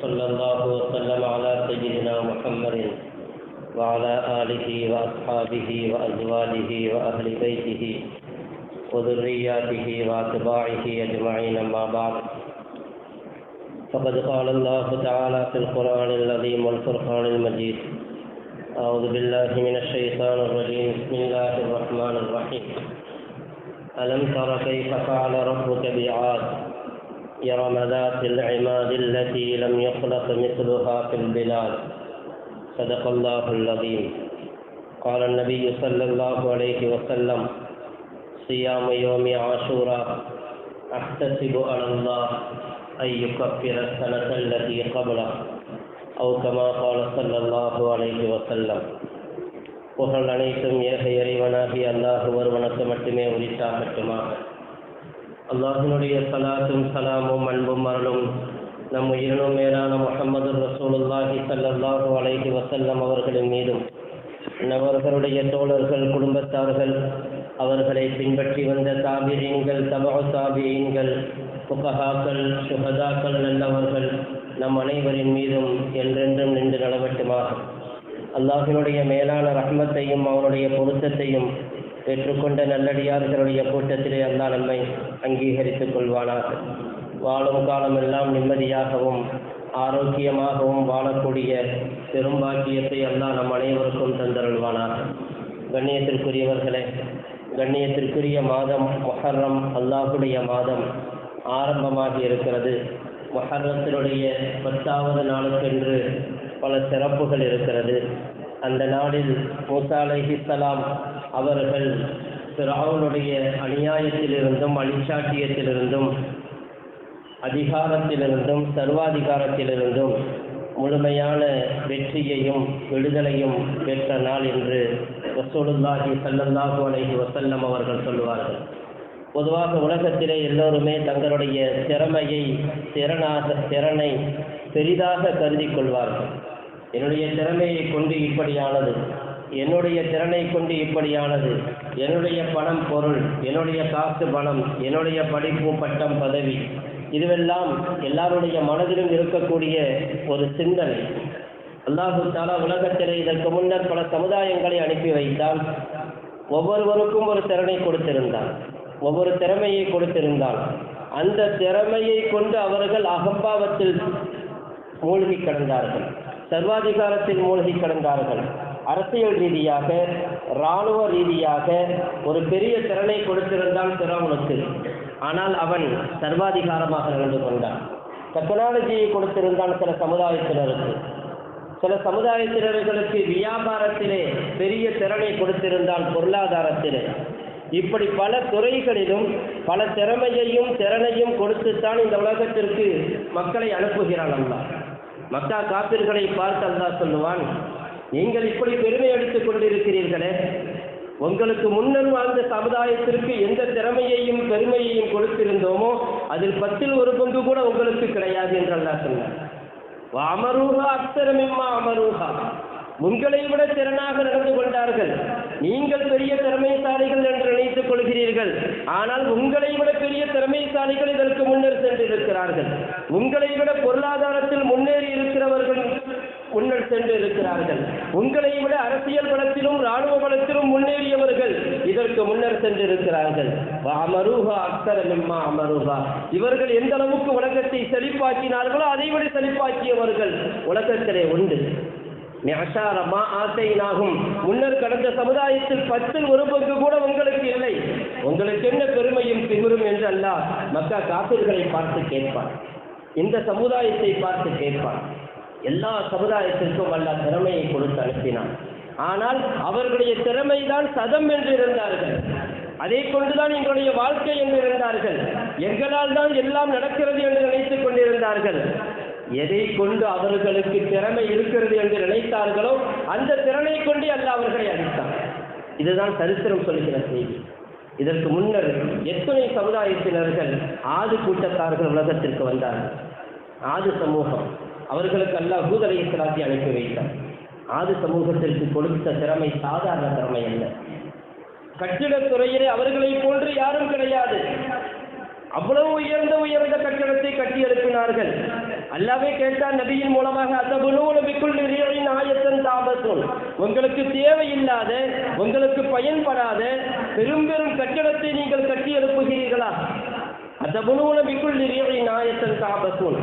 وصلى الله وسلم على سيدنا محمد وعلى آله وأصحابه وأزواجه وأهل بيته وذرياته وأتباعه أجمعين أما بعد. فقد قال الله تعالى في القرآن العظيم والفرقان المجيد أعوذ بالله من الشيطان الرجيم. بسم الله الرحمن الرحيم. ألم تر كيف فعل ربك بعاد؟ يرم ذات العماد التي لم يخلق مثلها في البلاد صدق الله العظيم قال النبي صلى الله عليه وسلم صيام يوم عاشوراء أحتسب على الله أن يكفر السنة التي قبله أو كما قال صلى الله عليه وسلم புகழ் அனைத்தும் ஏக இறைவனாகி அல்லாஹ் ஒருவனுக்கு மட்டுமே உரித்தாகட்டுமாக அல்லாஹினுடைய சலாத்தும் சலாமும் அன்பும் அருளும் நம் உயிரினும் மேலான முகமது ரசூலுல்லாஹி சல்லல்லாஹு அலைஹி வசல்லம் அவர்களின் மீதும் அவர்களுடைய தோழர்கள் குடும்பத்தார்கள் அவர்களை பின்பற்றி வந்த தாபிரீன்கள் தபா தாபியீன்கள் புகஹாக்கள் சுகதாக்கள் நல்லவர்கள் நம் அனைவரின் மீதும் என்றென்றும் நின்று நலவட்டுமாக அல்லாஹினுடைய மேலான ரஹ்மத்தையும் அவனுடைய பொருத்தத்தையும் பெற்றுக்கொண்ட நல்லடியார்களுடைய கூட்டத்திலே அல்லா நம்மை அங்கீகரித்துக் கொள்வானாக. வாழும் காலமெல்லாம் நிம்மதியாகவும் ஆரோக்கியமாகவும் வாழக்கூடிய பெரும்பாக்கியத்தை அல்லாஹ் நம் அனைவருக்கும் தந்தருள்வானாக. கண்ணியத்திற்குரியவர்களே கண்ணியத்திற்குரிய மாதம் மொஹர்ரம் அல்லாஹுடைய மாதம் ஆரம்பமாகி இருக்கிறது. மொஹர்ரத்தினுடைய பத்தாவது நாளுக்கென்று பல சிறப்புகள் இருக்கிறது. அந்த நாளில் மூசா அவர்கள் திராவுனுடைய அநியாயத்திலிருந்தும் அழிச்சாட்டியத்திலிருந்தும் அதிகாரத்திலிருந்தும் சர்வாதிகாரத்திலிருந்தும் முழுமையான வெற்றியையும் விடுதலையும் பெற்ற நாள் என்று வசூலுல்லாஹி சல்லல்லாஹு அலைஹி வசல்லம் அவர்கள் சொல்லுவார்கள். பொதுவாக உலகத்திலே எல்லோருமே தங்களுடைய திறமையை திறனாக திறனை பெரிதாக கருதி கொள்வார்கள். என்னுடைய திறமையை கொண்டு இப்படியானது. என்னுடைய திறனை கொண்டு இப்படியானது. என்னுடைய பணம் பொருள் என்னுடைய காசு பணம் என்னுடைய படிப்பு பட்டம் பதவி. இதுவெல்லாம் எல்லாருடைய மனதிலும் இருக்கக்கூடிய ஒரு சிந்தனை. அல்லாஹு தாலா உலகத்திலே இதற்கு முன்னர் பல சமுதாயங்களை அனுப்பி வைத்தால் ஒவ்வொருவருக்கும் ஒரு திறனை கொடுத்திருந்தான். ஒவ்வொரு திறமையை கொடுத்திருந்தான். அந்த திறமையை கொண்டு அவர்கள் அகம்பாவத்தில் மூழ்கி கிடந்தார்கள். சர்வாதிகாரத்தில் மூழ்கி கிடந்தார்கள். அரசியல் ரீதியாக இராணுவ ரீதியாக ஒரு பெரிய திறனை கொடுத்திருந்தான் திறவனுக்கு ஆனால் அவன் சர்வாதிகாரமாக நடந்து கொண்டான். டெக்னாலஜியை கொடுத்திருந்தான் சில சமுதாயத்தினருக்கு. சில சமுதாயத்தினர்களுக்கு வியாபாரத்திலே பெரிய திறனை கொடுத்திருந்தான் பொருளாதாரத்திலே. இப்படி பல துறைகளிலும் பல திறமையையும் திறனையும் கொடுத்துத்தான் இந்த உலகத்திற்கு மக்களை அனுப்புகிறான் அல்லா மக்கா காப்பிர்களை பார்த்து அல்லா சொல்லுவான் நீங்கள் இப்படி பெருமை எடுத்துக் கொண்டிருக்கிறீர்களே உங்களுக்கு முன்னர் வாழ்ந்த சமுதாயத்திற்கு எந்த திறமையையும் பெருமையையும் கொடுத்திருந்தோமோ அதில் பத்தில் ஒரு பங்கு கூட உங்களுக்கு கிடையாது என்று அல்லா சொன்னார் அமரூகா அக்சரமிம்மா அமரூகா உங்களை விட திறனாக நடந்து கொண்டார்கள். நீங்கள் பெரிய திறமைசாலிகள் என்று நினைத்துக் கொள்கிறீர்கள். ஆனால் உங்களை விட பெரிய திறமைசாலிகள் இதற்கு முன்னர் சென்றிருக்கிறார்கள். உங்களை விட பொருளாதாரத்தில் முன்னேறி இருக்கிறவர்கள் முன்னர் சென்று இருக்கிறார்கள் உங்களை விட அரசியல் பலத்திலும் ராணுவ பலத்திலும் முன்னேறியவர்கள் இதற்கு முன்னர் சென்றிருக்கிறார்கள். அமருகா அக்சரமிம்மா அமருகா இவர்கள் எந்த அளவுக்கு உலகத்தை செழிப்பாக்கினார்களோ அதை விட செழிப்பாக்கியவர்கள் உலகத்திலே உண்டு. ஆசையினாகும் முன்னர் கடந்த சமுதாயத்தில் பத்தில் ஒரு பங்கு கூட உங்களுக்கு இல்லை. உங்களுக்கு என்ன பெருமையும் திமிரும் என்று அல்லாஹ் மக்கா காப்பீர்களை பார்த்து கேட்பான். இந்த சமுதாயத்தை பார்த்து கேட்பான். எல்லா சமுதாயத்திற்கும் அல்ல திறமையை கொடுத்து அனுப்பினான். ஆனால் அவர்களுடைய திறமைதான் சதம் என்று இருந்தார்கள். அதை கொண்டுதான் எங்களுடைய வாழ்க்கை என்று இருந்தார்கள். எங்களால் தான் எல்லாம் நடக்கிறது என்று நினைத்துக் கொண்டிருந்தார்கள். எதை கொண்டு அவர்களுக்கு திறமை இருக்கிறது என்று நினைத்தார்களோ அந்த திறனை கொண்டு அல்ல அவர்களை அளித்தான் இதுதான் சரித்திரம் சொல்லுகிற செய்தி. இதற்கு முன்னர் எத்தனை சமுதாயத்தினர்கள் ஆது கூட்டத்தார்கள் உலகத்திற்கு வந்தார்கள். ஆது சமூகம். அவர்களுக்கு அல்லாஹ் பூதலை சிலாத்தி அனுப்பி வைத்தார். ஆது சமூகத்திற்கு கொடுத்த திறமை சாதாரண திறமை அல்ல. கட்டிடத் துறையிலே அவர்களைப் போன்று யாரும் கிடையாது. அவ்வளவு உயர்ந்த உயர்ந்த கட்டிடத்தை கட்டி எழுப்பினார்கள். அல்லாவே கேட்டார் நபியின் மூலமாக அத்தபுனூன பிக்குள் ரியலின் ஆயத்தன் தாபத்தும் உங்களுக்கு தேவையில்லாத உங்களுக்கு பயன்படாத பெரும் பெரும் கட்டிடத்தை நீங்கள் கட்டி எழுப்புகிறீர்களா? அத்தபுனூன பிக்குள் ரியலின் ஆயத்தன் தாபத்தும்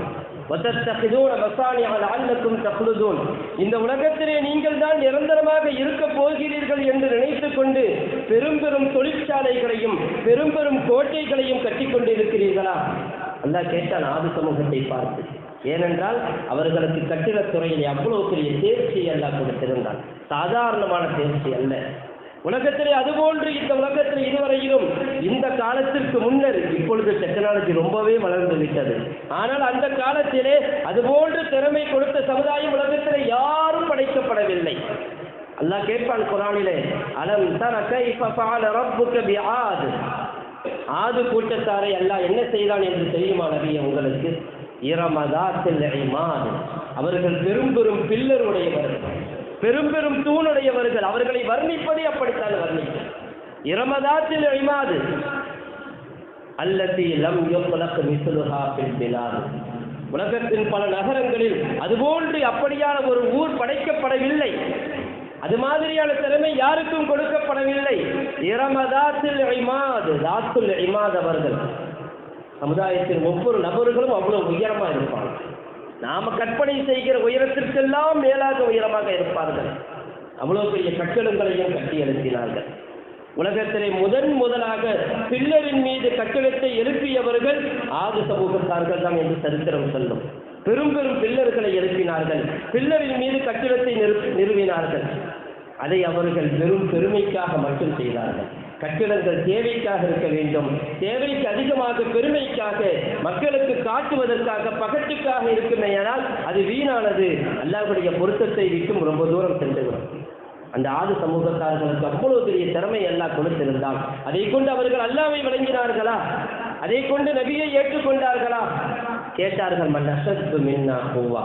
இந்த உலகத்திலே நீங்கள் தான் நிரந்தரமாக இருக்க போகிறீர்கள் என்று நினைத்து கொண்டு பெரும் பெரும் தொழிற்சாலைகளையும் பெரும் பெரும் கோட்டைகளையும் கட்டிக்கொண்டு இருக்கிறீர்களா அல்லா கேட்டான் ஆதி சமூகத்தை பார்த்து. ஏனென்றால் அவர்களுக்கு கட்டிடத்துறையில் அவ்வளவு பெரிய தேர்ச்சி எல்லாம் கொடுத்திருந்தான். சாதாரணமான தேர்ச்சி அல்ல. உலகத்திலே அதுபோன்று இந்த உலகத்தில் இதுவரையிலும் இந்த காலத்திற்கு முன்னர் இப்பொழுது டெக்னாலஜி ரொம்பவே வளர்ந்து விட்டது. ஆனால் அந்த காலத்திலே அதுபோன்று திறமை கொடுத்த சமுதாயம் உலகத்திலே யாரும் படைக்கப்படவில்லை. அல்லாஹ் கேட்பான் குரானிலே அலம் தர கைஃப ஃபஅல ரப்புக பிஆத் ஆது? கூட்டத்தாரை அல்லாஹ் என்ன செய்தான் என்று தெரியுமா நபியே உங்களுக்கு? இரமதாத்தில் இமாத் அவர்கள் பெரும் பெரும் பில்லர் உடையவர்கள் பெரும் பெரும் தூணுடையவர்கள் அவர்களை வர்ணிப்பதே அப்படித்தான் வர்ணிக்கும் இரமதாத்தில் இமாது. அல்லத்தி லம் யுக்லக் மிஸ்லுஹா ஃபில் பிலாத். உலகத்தின் பல நகரங்களில் அதுபோன்று அப்படியான ஒரு ஊர் படைக்கப்படவில்லை. அது மாதிரியான திறமை யாருக்கும் கொடுக்கப்படவில்லை. இரமதாத்தில் இமாது தாத்துல் இமாத் அவர்கள். சமுதாயத்தின் ஒவ்வொரு நபர்களும் அவ்வளவு உயரமா இருப்பாங்க நாம கற்பனை செய்கிற உயரத்திற்கெல்லாம் மேலாக உயரமாக இருப்பார்கள். அவ்வளவு பெரிய கட்டிடங்களையும் கட்டி எழுப்பினார்கள். உலகத்திலே முதன் முதலாக பில்லரின் மீது கட்டிடத்தை எழுப்பியவர்கள் ஆது சமூகத்தார்கள் தான் என்று சரித்திரம் சொல்லும். பெரும் பெரும் பில்லர்களை எழுப்பினார்கள். பில்லரின் மீது கட்டிடத்தை நிறு- நிறுவினார்கள். அதை அவர்கள் பெரும் பெருமைக்காக மட்டும் செய்தார்கள். கட்டிடங்கள் தேவைக்காக இருக்க வேண்டும். தேவைக்கு அதிகமாக பெருமைக்காக மக்களுக்கு காட்டுவதற்காக பகட்டுக்காக இருக்குமேயானால் அது வீணானது. அல்லாஹ்வுடைய பொருத்தத்தை விட்டும் ரொம்ப தூரம் சென்றுவிடும். அந்த ஆது சமூகத்தார்களுக்கு அவ்வளவு பெரிய திறமை எல்லாம் கொடுத்திருந்தால் அதை கொண்டு அவர்கள் அல்லாவை வழங்கினார்களா அதை கொண்டு நபியை ஏற்றுக்கொண்டார்களா? கேட்டார்கள் மன் அஷத்து மின்னா பூவா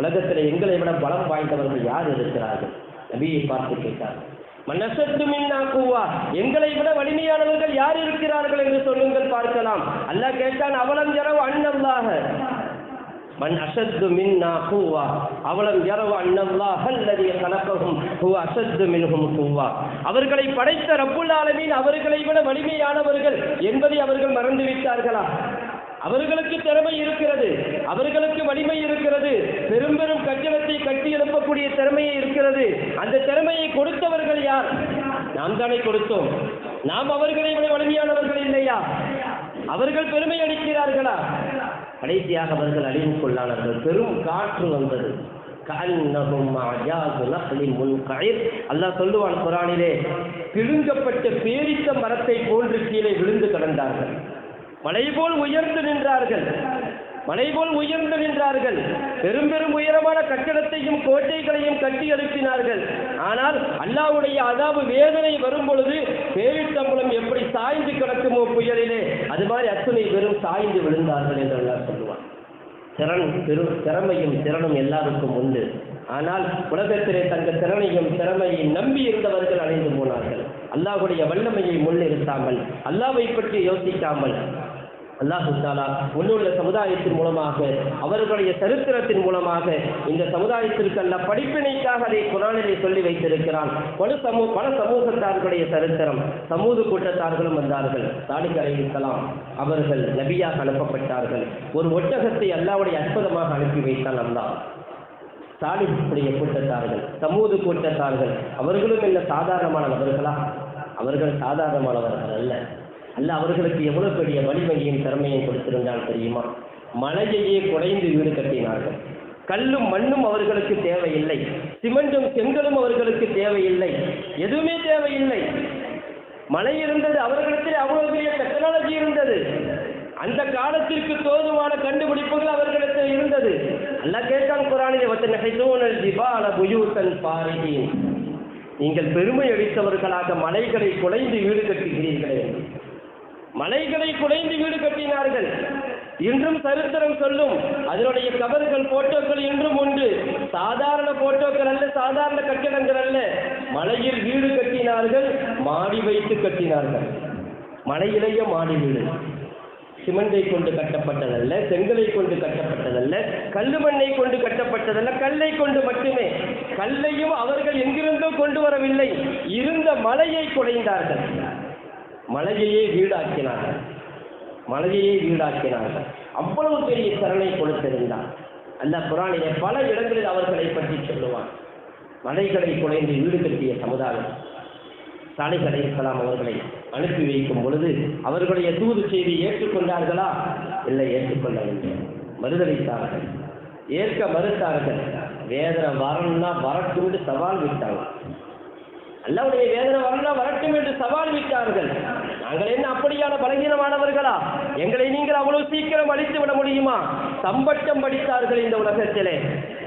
உலகத்தில் எங்களை விட பலம் வாய்ந்தவர்கள் யார் இருக்கிறார்கள்? நபியை பார்த்து கேட்டார்கள். மனசத்து மின்னா கூவா. எங்களை விட வலிமையானவர்கள் யார் இருக்கிறார்கள் என்று சொல்லுங்கள் பார்க்கலாம். அல்லாஹ் கேட்டான் அவலம் ஜரவு அண்ணல்லாக மன் அசத்து மின்னா கூவா. அவலம் ஜரவு அண்ணல்லாஹ் அல்லதி கலப்பகும் ஹுவ அசத்து மின்ஹும் கூவா. அவர்களை படைத்த ரப்புல் ஆலமீன் அவர்களை விட வலிமையானவர்கள் என்பதை அவர்கள் மறந்து விட்டார்களா அவர்களுக்கு திறமை இருக்கிறது. அவர்களுக்கு வலிமை இருக்கிறது. பெரும் பெரும் கட்டிடத்தை கட்டி எழுப்பக்கூடிய திறமையை இருக்கிறது. அந்த திறமையை கொடுத்தவர்கள் யார்? நாம் தானே கொடுத்தோம். நாம் அவர்களை விட வலிமையானவர்கள் இல்லையா? அவர்கள் பெருமை அளிக்கிறார்களா? கடைசியாக அவர்கள் அழிவுக்குள்ளானார்கள் பெரும் காற்று வந்தது. கஅன்னஹும் அல்லாஹ் சொல்லுவான் குரானிலே பிடுங்கப்பட்ட பேரித்த மரத்தை போன்று கீழே விழுந்து கிடந்தார்கள். மலை போல் உயர்ந்து நின்றார்கள். மலை போல் உயர்ந்து நின்றார்கள். பெரும் பெரும் உயரமான கட்டடத்தையும் கோட்டைகளையும் கட்டி எழுப்பினார்கள். ஆனால் அல்லாஹ்வுடைய அதாவு வேதனை வரும் பொழுது பேரித்தம்பளம் எப்படி சாய்ந்து கிடக்குமோ புயலிலே அது மாதிரி அத்துணை பெரும் சாய்ந்து விழுந்தார்கள் என்று அல்லா சொல்லுவான். திறன் பெரு திறமையும் திறனும் எல்லாருக்கும் உண்டு. ஆனால் உலகத்திலே தங்கள் திறனையும் திறமையை நம்பி இருந்தவர்கள் அடைந்து போனார்கள். அல்லாஹுடைய வல்லமையை முன்னிறுத்தாமல் அல்லாவை பற்றி யோசிக்காமல் அல்லாஹு தாலா உள்ளுள்ள சமுதாயத்தின் மூலமாக அவர்களுடைய சரித்திரத்தின் மூலமாக இந்த சமுதாயத்திற்கு அல்ல படிப்பினைக்காக அதை குரானிலே சொல்லி வைத்திருக்கிறான். பல சமூ பல சமூகத்தார்களுடைய சரித்திரம் சமூக கூட்டத்தார்களும் வந்தார்கள். சாலிக் அலைஹிஸ்ஸலாம் அவர்கள் நபியாக அனுப்பப்பட்டார்கள். ஒரு ஒட்டகத்தை அல்லாவுடைய அற்புதமாக அனுப்பி வைத்தான் அல்லா சாலிஹுடைய கூட்டத்தார்கள் சமூக கூட்டத்தார்கள் அவர்களும் என்ன சாதாரணமானவர்களா அவர்கள் சாதாரணமானவர்கள் அல்ல. அல்ல அவர்களுக்கு எவ்வளவு பெரிய வலிமையையும் திறமையும் கொடுத்திருந்தால் தெரியுமா? மலையையே குறைந்து வீடு கட்டினார்கள். கல்லும் மண்ணும் அவர்களுக்கு தேவையில்லை. சிமெண்டும் செங்கலும் அவர்களுக்கு தேவையில்லை. எதுவுமே தேவையில்லை. மழை இருந்தது அவர்களிடத்தில் அவ்வளவு பெரிய டெக்னாலஜி இருந்தது. அந்த காலத்திற்கு தோதுவான கண்டுபிடிப்புகள் அவர்களிடத்தில் இருந்தது. அல்ல கேட்டான் குரானிலே வத்த நகைத்தூனல் ஜிபால புயூத்தன் பாரிதீன் நீங்கள் பெருமை அளித்தவர்களாக மலைகளை குலைந்து வீடு கட்டுகிறீர்களே என்று. மலைகளை குடைந்து வீடு கட்டினார்கள். இன்றும் சரித்திரம் சொல்லும். அதனுடைய கவர்கள் போட்டோக்கள் இன்றும் உண்டு. சாதாரண போட்டோக்கள் அல்ல சாதாரண கட்டிடங்கள் அல்ல. மலையில் வீடு கட்டினார்கள் மாடி வைத்து கட்டினார்கள். மலையிலேயே மாடி வீடு. சிமெண்டை கொண்டு கட்டப்பட்டதல்ல செங்கலை கொண்டு கட்டப்பட்டதல்ல கல்லு மண்ணை கொண்டு கட்டப்பட்டதல்ல கல்லை கொண்டு மட்டுமே. கல்லையும் அவர்கள் எங்கிருந்தோ கொண்டு வரவில்லை. இருந்த மலையை குடைந்தார்கள். மலையையே வீடாக்கினார்கள். மலையையே வீடாக்கினார்கள். அவ்வளவு பெரிய கருணை கொடுத்திருந்தார். அந்த புராணிலே பல இடங்களில் அவர்களை பற்றி சொல்லுவான் மலைகளை குலைந்து வீடு கட்டிய சமுதாயம். சாலிஹ் அலைஹிஸ்ஸலாம் அவர்களை அனுப்பி வைக்கும் பொழுது அவர்களுடைய தூது செய்தி ஏற்றுக்கொண்டார்களா? இல்லை ஏற்றுக்கொள்ளவில்லை. மறுதளித்தார்கள் ஏற்க மறுத்தார்கள். வேதனை வரணும்னா வரட்டும்னு சவால் விட்டாங்க. அல்லாவுடைய வேதனை வரலாம் வரட்டும் என்று சவால் விட்டார்கள். நாங்கள் என்ன அப்படியான பலகீனமானவர்களா? எங்களை நீங்கள் அவ்வளவு சீக்கிரம் அழித்து விட முடியுமா? சம்பட்டம் படித்தார்கள் இந்த உலகத்திலே.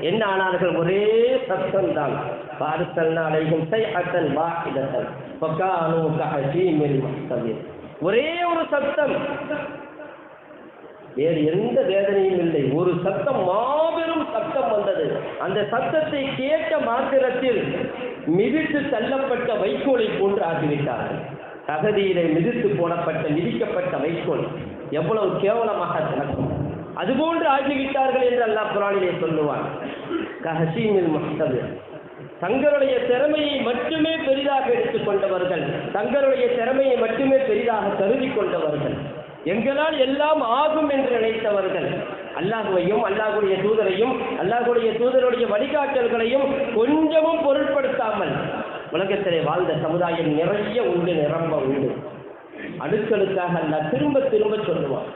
என்ன ஆனார்கள்? ஒரே சத்தம் தான் பார்சல்னா அலைகும் சைஹத்தன் வாஹிதத்தன். ஃபகானு கஹஷீமில் மஹ்தபிர் ஒரே ஒரு சத்தம். வேறு எந்த வேதனையும் இல்லை. ஒரு சத்தம் மாபெரும் சத்தம் வந்தது. அந்த சத்தத்தை கேட்ட மாத்திரத்தில் மிதித்து தள்ளப்பட்ட வைக்கோலை போன்று ஆகிவிட்டார்கள் தகதியிலே மிதித்து போடப்பட்ட மிதிக்கப்பட்ட வைக்கோல் எவ்வளவு கேவலமாக நடக்கும் அதுபோன்று ஆகிவிட்டார்கள் என்று அல்லா குரானிலே சொல்லுவான். கஹசீமில் மஹ்தபிர் தங்களுடைய திறமையை மட்டுமே பெரிதாக எடுத்துக்கொண்டவர்கள் தங்களுடைய திறமையை மட்டுமே பெரிதாக கருதி கொண்டவர்கள் எங்களால் எல்லாம் ஆகும் என்று நினைத்தவர்கள் அல்லாஹுவையும் அல்லாஹுடைய தூதரையும் அல்லாஹுடைய தூதருடைய வழிகாட்டல்களையும் கொஞ்சமும் பொருட்படுத்தாமல் உலகத்திலே வாழ்ந்த சமுதாயம் நிறைய உண்டு நிரம்ப உண்டு. அடுக்களுக்காக அல்ல திரும்ப திரும்ப சொல்லுவான்.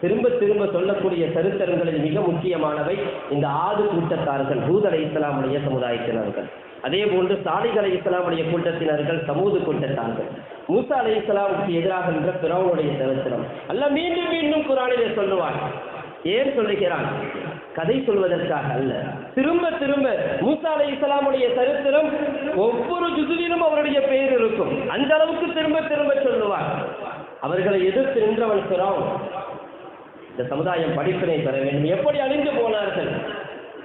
திரும்ப திரும்ப சொல்லக்கூடிய சரித்திரங்களில் மிக முக்கியமானவை இந்த ஆது கூட்டத்தார்கள் பூதலை இஸ்லாமுடைய சமுதாயத்தினர்கள். அதே போன்று சாலிக் இஸ்லாமுடைய கூட்டத்தினர்கள் சமூக கூட்டத்தார்கள். மூசா அலை இஸ்லாமுக்கு எதிராக என்ற பிறவனுடைய சரித்திரம். அல்ல மீண்டும் மீண்டும் குரானிலே சொல்லுவான். ஏன் சொல்லுகிறான்? கதை சொல்வதற்காக அல்ல. திரும்ப திரும்ப மூசா அலை இஸ்லாமுடைய சரித்திரம் ஒவ்வொரு ஜுதுவிலும் அவருடைய பெயர் இருக்கும். அந்த அளவுக்கு திரும்ப திரும்ப சொல்லுவான் அவர்களை எதிர்த்து நின்றவன் பிறவன் இந்த சமுதாயம் படிப்பினை பெற வேண்டும். எப்படி அழிந்து போனார்கள்?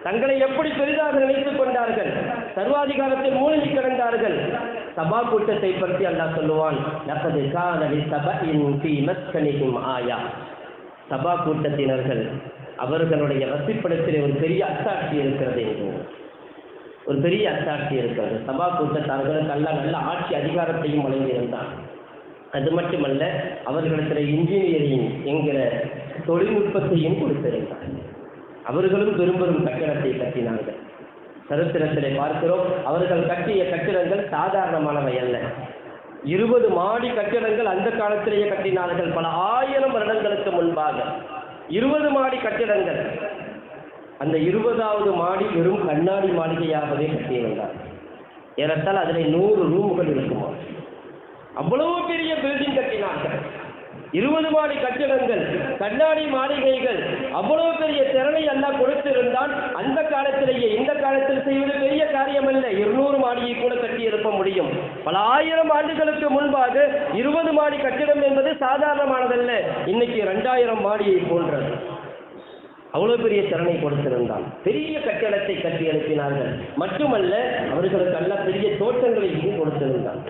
தங்களை எப்படி பெரிதாக நினைத்துக் கொண்டார்கள்? சர்வாதிகாரத்தில் மூழ்கி கிடந்தார்கள்? சபா கூட்டத்தை பற்றி அல்லாஹ் சொல்லுவான் ஆயா. சபா கூட்டத்தினர்கள் அவர்களுடைய வசிப்பிடத்தில் ஒரு பெரிய அத்தாட்சி இருக்கிறது என்று. ஒரு பெரிய அத்தாட்சி இருக்கிறது. சபா கூட்டத்தார்களுக்கு அல்ல நல்ல ஆட்சி அதிகாரத்தையும் வழங்கியிருந்தான். அது மட்டுமல்ல அவர்களுக்கு இன்ஜினியரிங் என்கிற தொழில்நுட்பத்தையும் கொடுத்திருந்தார். அவர்களும் பெரும்பெரும் கட்டிடத்தை கட்டினார்கள். சரித்திரத்திலே பார்க்கிறோம் அவர்கள் கட்டிய கட்டிடங்கள் சாதாரணமானவை அல்ல. இருபது மாடி கட்டிடங்கள் அந்த காலத்திலேயே கட்டினார்கள். பல ஆயிரம் வருட முன்பாக இருபது மாடி கட்டிடங்கள். அந்த இருபதாவது மாடி வெறும் கண்ணாடி மாளிகையாகவே கட்டியிருந்தார். ஏறத்தால் அதில் நூறு ரூம்கள் இருக்குமா அவ்வளவு பெரிய பில்டிங் கட்டினார்கள். இருபது மாடி கட்டிடங்கள் கண்ணாடி மாளிகைகள் அவ்வளவு பெரிய திறனை எல்லாம் கொடுத்திருந்தான் அந்த காலத்திலேயே இந்த காலத்தில் செய்வது பெரிய காரியம் அல்ல இருநூறு மாடியை கூட கட்டி எழுப்ப முடியும். பல ஆயிரம் ஆண்டுகளுக்கு முன்பாக இருபது மாடி கட்டிடம் என்பது சாதாரணமானதல்ல. இன்னைக்கு ரெண்டாயிரம் மாடியை போன்றது. அவ்வளவு பெரிய திறனை கொடுத்திருந்தான் பெரிய கட்டிடத்தை கட்டி எழுப்பினார்கள் மட்டுமல்ல அவர்களுக்கு நல்ல பெரிய தோட்டங்களையும் கொடுத்திருந்தான்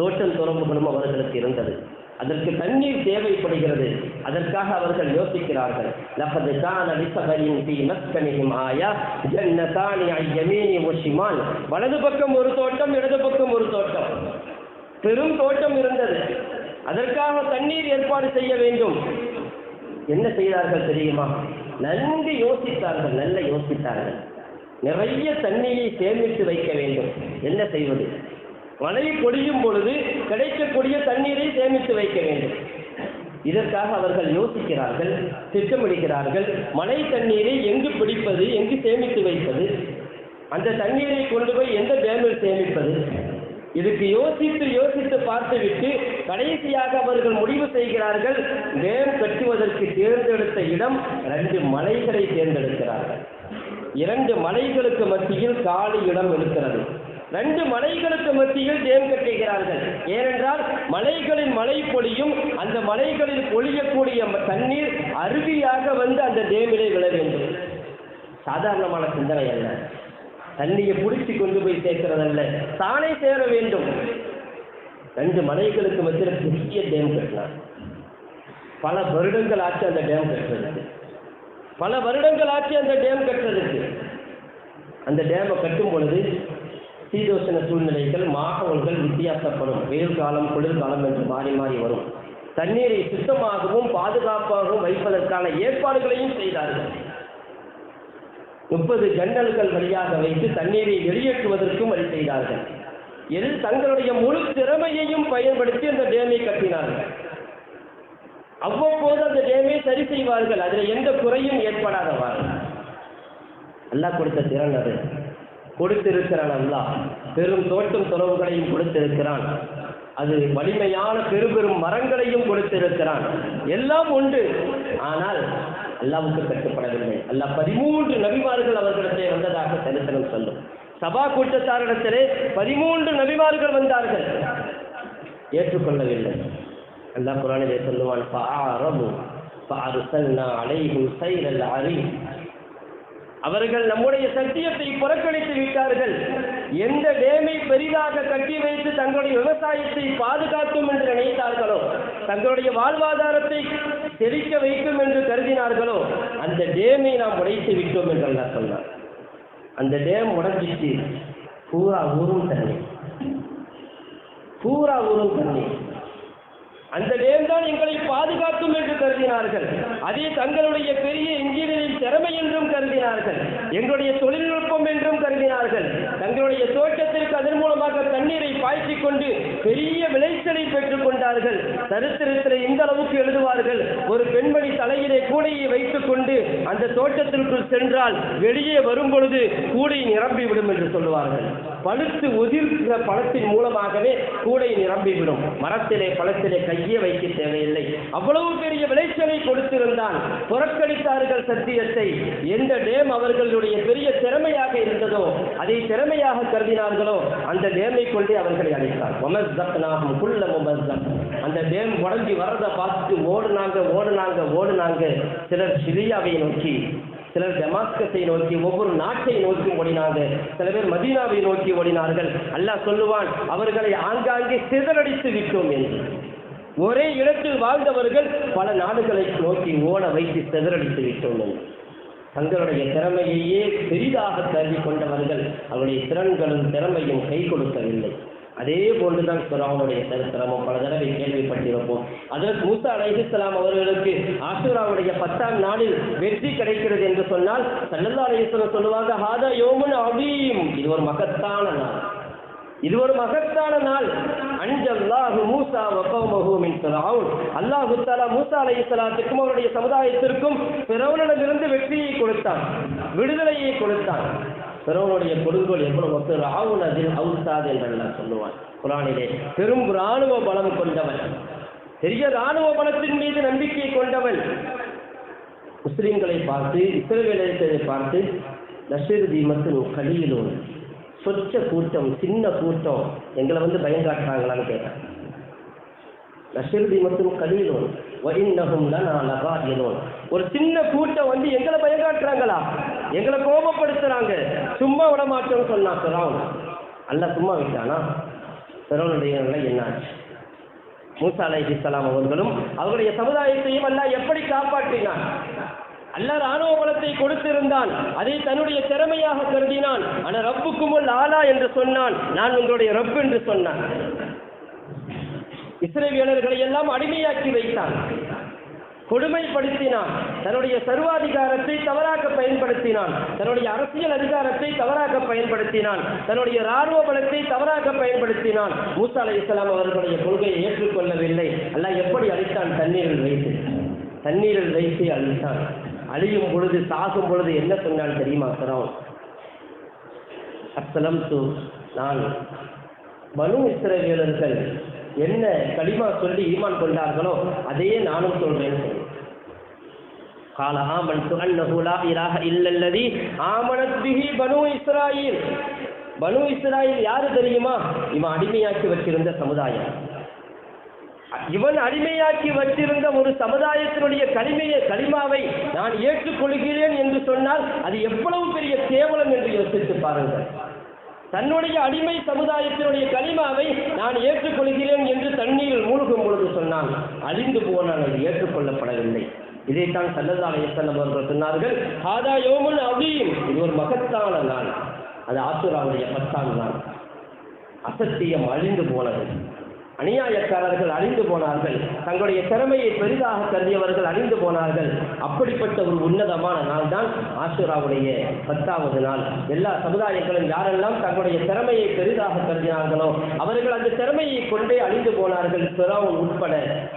தோட்டம் துறம்புகளும் அவர்களுக்கு இருந்தது. அதற்கு தண்ணீர் தேவைப்படுகிறது. அதற்காக அவர்கள் யோசிக்கிறார்கள். லப்பது கான லிசபரின் ஃபீ மஸ்கனிஹிம் ஆயா ஜன்னதானி அன் யமீனி வலது பக்கம் ஒரு தோட்டம் இடது பக்கம் ஒரு தோட்டம். பெரும் தோட்டம் இருந்தது. அதற்காக தண்ணீர் ஏற்பாடு செய்ய வேண்டும். என்ன செய்தார்கள் தெரியுமா? நன்கு யோசித்தார்கள் நல்ல யோசித்தார்கள். நிறைய தண்ணியை சேமித்து வைக்க வேண்டும். என்ன செய்வது? மழை பொழியும் பொழுது கிடைக்கக்கூடிய தண்ணீரை சேமித்து வைக்க வேண்டும். இதற்காக அவர்கள் யோசிக்கிறார்கள் திட்டமிடுகிறார்கள் மழை தண்ணீரை எங்கு பிடிப்பது எங்கு சேமித்து வைப்பது அந்த தண்ணீரை கொண்டு போய் எந்த டேமில் சேமிப்பது? இதுக்கு யோசித்து யோசித்து பார்த்துவிட்டு கடைசியாக அவர்கள் முடிவு செய்கிறார்கள் டேம் கட்டுவதற்கு தேர்ந்தெடுத்த இடம் ரெண்டு மலைகளை தேர்ந்தெடுக்கிறார்கள். இரண்டு மலைகளுக்கு மத்தியில் காலி இடம் இருக்கிறது. ரெண்டு மலைகளுக்கு மத்தியில் டேம் கட்டுகிறார்கள். ஏனென்றால் மலைகளின் மழை பொழியும் அந்த மலைகளில் பொழியக்கூடிய தண்ணீர் அருவியாக வந்து அந்த டேமிலே விழ வேண்டும். சாதாரணமான சிந்தனை அல்ல. தண்ணியை பிடிச்சி கொண்டு போய் சேர்க்கிறதல்ல. தானே சேர வேண்டும். ரெண்டு மலைகளுக்கு மத்தியில் பெரிய டேம் கட்டினார் பல வருடங்கள் ஆச்சு அந்த டேம் கட்டுறதுக்கு. பல வருடங்கள் ஆச்சு அந்த டேம் கட்டுறதுக்கு. அந்த டேமை கட்டும் பொழுது சீதோஷண சூழ்நிலைகள் மாகவல்கள் வித்தியாசப்படும். வெயில் காலம் குளிர்காலம் என்று மாறி மாறி வரும். தண்ணீரை சுத்தமாகவும் பாதுகாப்பாகவும் வைப்பதற்கான ஏற்பாடுகளையும் செய்தார்கள். முப்பது ஜன்னல்கள் வழியாக வைத்து தண்ணீரை வெளியேற்றுவதற்கும் வழி செய்தார்கள். எது தங்களுடைய முழு திறமையையும் பயன்படுத்தி அந்த டேமை கட்டினார்கள். அவ்வப்போது அந்த டேமை சரி செய்வார்கள். அதில் எந்த குறையும் ஏற்படாதவாறு. அல்லாஹ் கொடுத்த திறன் அது. கொடுத்திருக்கிறான் அல்லா பெரும் தோட்டம் துறவுகளையும் கொடுத்திருக்கிறான். அது வலிமையான பெருபெரும் மரங்களையும் கொடுத்திருக்கிறான். எல்லாம் உண்டு. ஆனால் அல்லாவுக்கு கட்டுப்படவில்லை. அல்லாஹ் பதிமூன்று நபிமார்கள் அவர்களிடத்தை வந்ததாக சரித்திரம் சொல்லும். சபா கூட்டத்தாரிடத்திலே பதிமூன்று நபிமார்கள் வந்தார்கள். ஏற்றுக்கொள்ளவில்லை. அல்லாஹ் குரானிலே சொல்லுவான் அலைகும் சைரல் அறி அவர்கள் நம்முடைய சத்தியத்தை புறக்கணித்து விட்டார்கள். எந்த டேமை பெரிதாக கட்டி வைத்து தங்களுடைய விவசாயத்தை பாதுகாக்கும் என்று நினைத்தார்களோ தங்களுடைய வாழ்வாதாரத்தை செழிக்க வைக்கும் என்று கருதினார்களோ அந்த டேமை நாம் உடைத்து விட்டோம் என்று அல்லா சொன்னார் அந்த டேம் உடைஞ்சிட்டு பூரா ஊரும் தண்ணி. பூரா ஊரும் தண்ணி. அந்த டேம் தான் எங்களை பாதுகாக்கும் என்று கருதினார்கள். அதே தங்களுடைய பெரிய கருதினார்கள். எங்களுடைய தொழில்நுட்பம் என்றும் கருதினார்கள். தங்களுடைய தோட்டத்திற்கு அதன் மூலமாக தண்ணீரை பாய்ச்சிக் கொண்டு பெரிய விளைச்சலை பெற்றுக் கொண்டார்கள் சரித்திரத்தில் இந்த அளவுக்கு எழுதுவார்கள். ஒரு பெண்மணி தலையிலே கூடையை வைத்துக் கொண்டு அந்த தோட்டத்திற்குள் சென்றால் வெளியே வரும் பொழுது கூடை நிரம்பிவிடும் என்று சொல்லுவார்கள். பழுத்து உதிர்கிற பழத்தின் மூலமாகவே கூடை நிரம்பிவிடும். மரத்திலே பழத்திலே கையே வைக்க தேவையில்லை. அவ்வளவு பெரிய விளைச்சலை கொடுத்திருந்தான் புறக்கணித்தார்கள் சத்தியத்தை. எந்த டேம் அவர்களுடைய பெரிய திறமையாக இருந்ததோ அதை திறமையாக கருதினார்களோ அந்த டேமை கொண்டே அவர்களை அழைத்தார். மமஸ்தப்னாகும் குள்ள முமஸ்தப் அந்த டேம் உடஞ்சி வர்றதை பார்த்துட்டு ஓடுனாங்க ஓடுனாங்க ஓடுனாங்க. சிலர் சிரியாவை நோக்கி சிலர் டெமாஸ்கத்தை நோக்கி ஒவ்வொரு நாட்டை நோக்கி ஓடினாங்க. சில பேர் மதீனாவை நோக்கி ஓடினார்கள். அல்லாஹ் சொல்லுவான் அவர்களை ஆங்காங்கே சிதறடித்து விட்டோம் என்று. ஒரே இடத்தில் வாழ்ந்தவர்கள் பல நாடுகளை நோக்கி ஓட வைத்து சிதறடித்து விட்டோம் என்று. தங்களுடைய திறமையையே பெரிதாக கருதி கொண்டவர்கள் அவருடைய திறன்களும் திறமையும் கை கொடுக்கவில்லை. அதே போன்றுதான் சுராவுடைய சரித்திரமும் பல தடவை கேள்விப்பட்டிருப்போம். அதற்கு மூசா அலைஹிஸ்ஸலாம் அவர்களுக்கு ஆசுராவுடைய பத்தாம் நாளில் வெற்றி கிடைக்கிறது என்று சொன்னால் சல்லல்லா அலைஹிஸ்ஸலாம் சொல்லுவாங்க ஹாதா யோமுன் அபீம் இது ஒரு மகத்தான நாள். இது ஒரு மகத்தான நாள். அஞ்சல்லாஹு மூசா வப்பமஹூமின் மின் அல்லாஹு அல்லாஹ் மூசா அலை இஸ்லாத்துக்கும் அவருடைய சமுதாயத்திற்கும் ஃபிரௌனிடமிருந்து வெற்றியை கொடுத்தான் விடுதலையை கொடுத்தான். பிறவனுடைய கொடுங்கோல் எவ்வளவு ராவுன் அதில் அவுசாத் என்றெல்லாம் சொல்லுவான். குரானிலே பெரும் இராணுவ பலம் கொண்டவன். பெரிய இராணுவ பலத்தின் மீது நம்பிக்கை கொண்டவன். முஸ்லிம்களை பார்த்து இஸ்ரேலை பார்த்து நஷீர் தீமத்து கலியிலும் சொச்ச கூட்டம் சின்ன கூட்டம் எங்களை வந்து பயம் காட்டுறாங்களான்னு கேட்டேன் நஷீர் தீமத்தின் கலியிலோன் வயின்னகும் லனா லகாதியலோன் ஒரு சின்ன கூட்டம் வந்து எங்களை பயம் காட்டுறாங்களா எங்களை கோபப்படுத்துறாங்க. சும்மா விட மாட்டோம்னு சொன்னான் பிறவன் அல்ல சும்மா விட்டானா? பிறவனுடைய நிலை என்னாச்சு மூசா அலைஹிஸ்ஸலாம் அவர்களும் அவருடைய சமுதாயத்தையும் அல்ல எப்படி காப்பாற்றினான்? அல்ல ராணுவ பலத்தை கொடுத்திருந்தான். அதை தன்னுடைய திறமையாக கருதினான். ஆனால் ரப்புக்குமுள் ஆலா என்று சொன்னான். நான் உங்களுடைய ரப்பு என்று சொன்னான். இஸ்ரேவியலர்களை எல்லாம் அடிமையாக்கி வைத்தான். கொடுமைப்படுத்தினான். தன்னுடைய சர்வாதிகாரத்தை தவறாக பயன்படுத்தினான். தன்னுடைய அரசியல் அதிகாரத்தை தவறாக பயன்படுத்தினான். தன்னுடைய ராணுவ பலத்தை தவறாக பயன்படுத்தினான். மூசா அலை இஸ்லாம் அவர்களுடைய கொள்கையை ஏற்றுக்கொள்ளவில்லை. அல்ல எப்படி அழித்தான்? தண்ணீரில் வைத்து. தண்ணீரில் வைத்து அழித்தான். அழியும் பொழுது சாகும் பொழுது என்ன சொன்னான் தெரியுமா சரம் அசலம் நான் மனு இஸ்ரவேலர்கள் என்ன களிமா சொல்லி ஈமான் கொண்டார்களோ அதையே நானும் சொல்றேன்னு சொல்லு قال آمنت أنه لا إله إلا الذي آمنت به بنو إسرائيل பனு இஸ்ராயில் யாரு தெரியுமா இவன் அடிமையாக்கி வச்சிருந்த சமுதாயம் இவன் அடிமையாக்கி வச்சிருந்த ஒரு சமுதாயத்தினுடைய கலிமையை கலிமாவை நான் ஏற்றுக்கொள்கிறேன் என்று சொன்னால் அது எவ்வளவு பெரிய கேவலம் என்று யோசித்து பாருங்கள் தன்னுடைய அடிமை சமுதாயத்தினுடைய கனிமாவை நான் ஏற்றுக்கொள்கிறேன் என்று தண்ணீரில் மூழ்கும் பொழுது சொன்னான் அழிந்து போனால் அது ஏற்றுக்கொள்ளப்படவில்லை. இதைத்தான் சல்லல்லா அலையம் அவர்கள் சொன்னார்கள். ஹாதா யோமுன் அதீம் இது ஒரு மகத்தான நாள். அது ஆசுராவுடைய பத்தாம் நாள். அசத்தியம் அழிந்து போனது. அநியாயக்காரர்கள் அழிந்து போனார்கள். தங்களுடைய திறமையை பெரிதாக கருதியவர்கள் அழிந்து போனார்கள். அப்படிப்பட்ட ஒரு உன்னதமான நாள் தான் ஆசுராவுடைய பத்தாவது நாள். எல்லா சமுதாயங்களும் யாரெல்லாம் தங்களுடைய திறமையை பெரிதாக கருதினார்களோ அவர்கள் அந்த திறமையை கொண்டே அழிந்து போனார்கள். பிறவும் உட்பட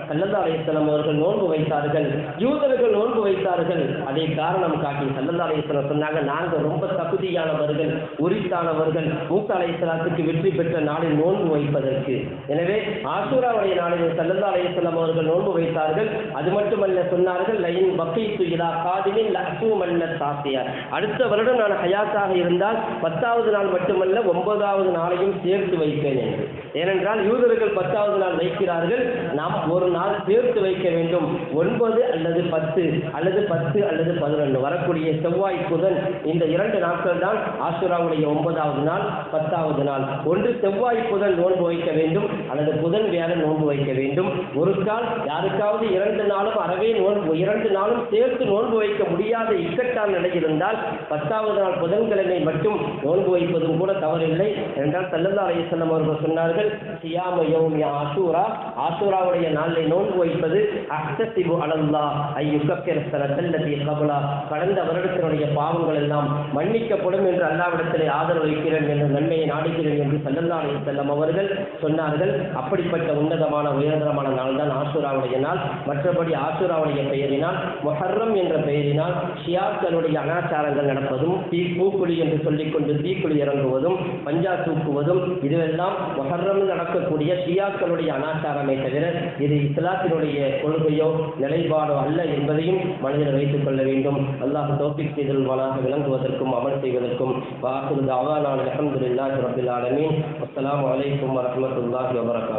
சல்லல்லா அலையம் அவர்கள் நோன்பு வைத்தார்கள். யூதர்கள் நோன்பு வைத்தார்கள். அதை காரணம் காட்டி சல்லல்லா அலையம் சொன்னாங்க நாங்கள் ரொம்ப தகுதியானவர்கள் உரித்தானவர்கள். மூத்த அலையத்துக்கு வெற்றி பெற்ற நாளில் நோன்பு வைப்பதற்கு. எனவே ஆசூராவுடைய நாளில் சல்லல்லா அலையம் அவர்கள் நோன்பு வைத்தார்கள். அது மட்டுமல்ல சொன்னார்கள் லைன் பக்கீத்து இலா காதிமின் லசூமல்ல சாத்தியார் அடுத்த வருடம் நான் ஹயாத்தாக இருந்தால் பத்தாவது நாள் மட்டுமல்ல ஒன்பதாவது நாளையும் சேர்த்து வைப்பேன் என்று. ஏனென்றால் யூதர்கள் பத்தாவது நாள் வைக்கிறார்கள். நாம் ஒரு நாள் சேர்த்து வைக்க வேண்டும். ஒன்பது அல்லது பத்து அல்லது பத்து அல்லது பதினொன்று. வரக்கூடிய செவ்வாய் புதன் இந்த இரண்டு நாட்கள் தான் ஆசுராவுடைய ஒன்பதாவது நாள் பத்தாவது நாள். ஒன்று செவ்வாய் புதன் நோன்பு வைக்க வேண்டும் அல்லது புதன் வியாழன் நோன்பு வைக்க வேண்டும். ஒரு கால் யாருக்காவது இரண்டு நாளும் அறவே நோன்பு இரண்டு நாளும் சேர்த்து நோன்பு வைக்க முடியாத இக்கட்டான நிலை இருந்தால் பத்தாவது நாள் புதன்கிழமை மட்டும் நோன்பு வைப்பதும் கூட தவறில்லை. என்றால் சல்லல்லா அலையசல்லம் அவர்கள் சொன்னார்கள் சியாம யௌமி ஆசூரா ஆசூராவுடைய நாளில் நோன்பு வைப்பது அக்தசிபு அலல்லா ஐயுக்கப்பிர சனத்தல்லதி கபலா. கடந்த வருடத்தினுடைய பாவங்கள் எல்லாம் மன்னிக்கப்படும் என்று அல்லாவிடத்திலே ஆதரவு வைக்கிறேன் என்ற நன்மையை நாடுகிறேன் என்று சல்லல்லா அலையசல்லம் அவர்கள் சொன்னார்கள். அப்படிப்பட்ட உன்னதமான உயர்தரமான நாள் தான் ஆசூராவுடைய நாள் மற்றபடி ஆசூராவுடைய பெயரினால் மொஹர்ரம் என்ற பெயரினால் ஷியாக்களுடைய அனாச்சாரங்கள் நடப்பதும் தீ பூக்குழி என்று சொல்லிக்கொண்டு தீக்குழி இறங்குவதும் பஞ்சா தூக்குவதும் இதுவெல்லாம் மொஹர்ரம் நடக்கக்கூடிய ஷியாக்களுடைய அனாச்சாரமே தவிர இது இஸ்லாத்தினுடைய கொள்கையோ நிலைப்பாடோ அல்ல என்பதையும் மனதில் வைத்துக் கொள்ள வேண்டும். அல்லாஹ் தோப்பிக் செய்தல்வானாக விளங்குவதற்கும் அமல் செய்வதற்கும். வாக்குறு தாவானான் அலமதுல்லாஹி ரபில் ஆலமீன். அஸ்லாம் அலைக்கும் வரமத்துல்லாஹி வபரகாத்.